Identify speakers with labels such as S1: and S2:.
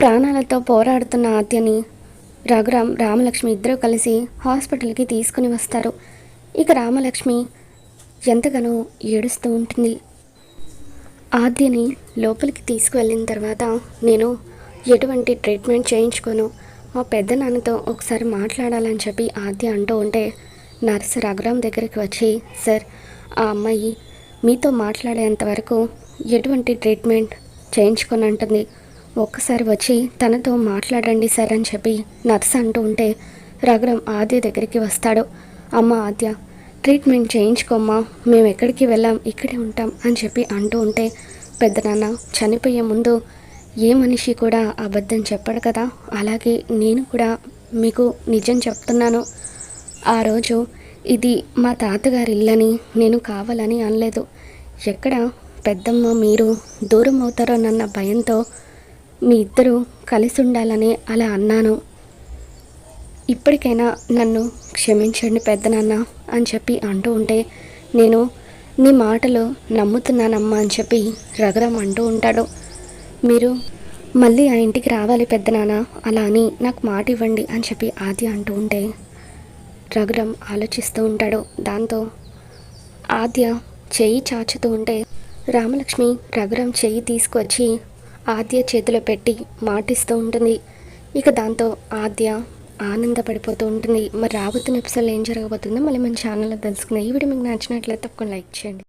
S1: ప్రాణాలతో పోరాడుతున్న ఆద్యని రఘురామ్ రామలక్ష్మి ఇద్దరూ కలిసి హాస్పిటల్కి తీసుకుని వస్తారు. ఇక రామలక్ష్మి ఎంతగానో ఏడుస్తూ ఉంటుంది. ఆద్యని లోపలికి తీసుకువెళ్ళిన తర్వాత నేను ఎటువంటి ట్రీట్మెంట్ చేయించుకోను. మా పెద్ద నాన్నతో ఒకసారి మాట్లాడాలని చెప్పి ఆద్య అంటూ ఉంటే నర్స్ రఘురామ్ దగ్గరికి వచ్చి సార్ ఆ అమ్మాయి మీతో మాట్లాడేంత వరకు ఎటువంటి ట్రీట్మెంట్ చేయించుకొని అంటుంది. ఒక్కసారి వచ్చి తనతో మాట్లాడండి సార్ అని చెప్పి నర్స్ అంటూ ఉంటే రఘురామ్ ఆద్య దగ్గరికి వస్తాడు. అమ్మ ఆద్య ట్రీట్మెంట్ చేయించుకోమ్మా మేము ఎక్కడికి వెళ్ళాం ఇక్కడే ఉంటాం అని చెప్పి అంటూ ఉంటే పెద్దనాన్న చనిపోయే ముందు ఏ మనిషి కూడా అబద్ధం చెప్పడు కదా అలాగే నేను కూడా మీకు నిజం చెప్తున్నాను. ఆ రోజు ఇది మా తాతగారి ఇల్లని నేను కావాలని అనలేదు. ఎక్కడ పెద్దమ్మ మీరు దూరం అవుతారోనన్న భయంతో మీ ఇద్దరు కలిసి ఉండాలని అలా అన్నాను. ఇప్పటికైనా నన్ను క్షమించండి పెద్దనాన్న అని చెప్పి అంటూ ఉంటే నేను నీ మాటలు నమ్ముతున్నానమ్మా అని చెప్పి రఘురామ్ అంటూ ఉంటాడు. మీరు మళ్ళీ ఆ ఇంటికి రావాలి పెద్దనాన్న అలా అని నాకు మాట ఇవ్వండి అని చెప్పి ఆది అంటూ ఉంటే రఘురామ్ ఆలోచిస్తూ ఉంటాడు. దాంతో ఆద్య చెయ్యి చాచుతూ ఉంటే రామలక్ష్మి రఘురామ్ చెయ్యి తీసుకొచ్చి ఆద్య చేతిలో పెట్టి మాటిస్తూ ఉంటుంది. ఇక దాంతో ఆద్య ఆనందపడిపోతూ ఉంటుంది. మరి రాబోతున్న ఎపిసోడ్లో ఏం జరగబోతుందో మళ్ళీ మన ఛానల్లో తెలుసుకుందాం. ఈ వీడియో మీకు నచ్చినట్లయితే తప్పకుండా లైక్ చేయండి.